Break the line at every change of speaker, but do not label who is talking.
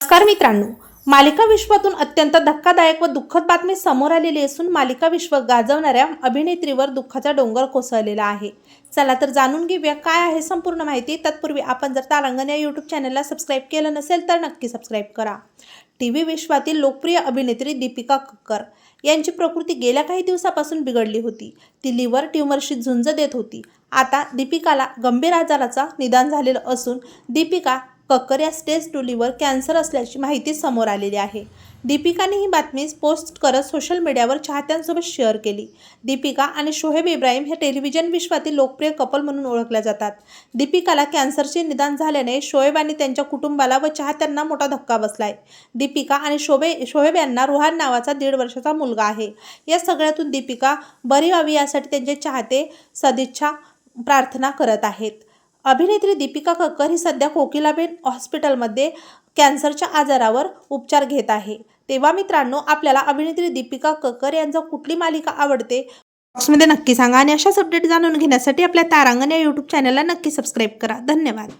नमस्कार मित्रांनो. मालिका विश्वातून अत्यंत धक्कादायक व दुःखद बातमी समोर आलेली असून मालिका विश्व गाजवणाऱ्या अभिनेत्रीवर दुःखाचा डोंगर कोसळलेला आहे. चला तर जाणून घेऊया काय आहे संपूर्ण माहिती. तत्पूर्वी आपण जर तारांगण या यूट्यूब चॅनलला सबस्क्राईब केलं नसेल तर नक्की सबस्क्राईब करा. टी व्ही विश्वातील लोकप्रिय अभिनेत्री दीपिका कक्कर यांची प्रकृती गेल्या काही दिवसापासून बिघडली होती. ती लिव्हर ट्यूमरशी झुंज देत होती. आता दीपिकाला गंभीर आजाराचा निदान झालेलं असून दीपिका कक्कर या स्टेज टुलीवर कॅन्सर असल्याची माहिती समोर आलेली आहे. दीपिकाने ही बातमी पोस्ट करत सोशल मीडियावर चाहत्यांसोबत शेअर केली. दीपिका आणि शोहेब इब्राहिम हे टेलिव्हिजन विश्वातील लोकप्रिय कपल म्हणून ओळखल्या जातात. दीपिकाला कॅन्सरचे निदान झाल्याने शोएब आणि त्यांच्या कुटुंबाला व चाहत्यांना मोठा धक्का बसलाय. दीपिका आणि शोबे शोहेब यांना रुहान नावाचा दीड वर्षाचा मुलगा आहे. या सगळ्यातून दीपिका बरी व्हावी यासाठी त्यांचे चाहते सदिच्छा प्रार्थना करत आहेत. अभिनेत्री दीपिका कक्कर ही सध्या कोकिलाबेन हॉस्पिटलमध्ये कॅन्सरच्या आजारावर उपचार घेत आहे. तेव्हा मित्रांनो आपल्याला अभिनेत्री दीपिका कक्कर यांचा कुठली मालिका आवडते? बॉक्समध्ये नक्की सांगा आणि अशाच अपडेट जाणून घेण्यासाठी आपल्या तारांगण या यूट्यूब चॅनलला नक्की सबस्क्राईब करा. धन्यवाद.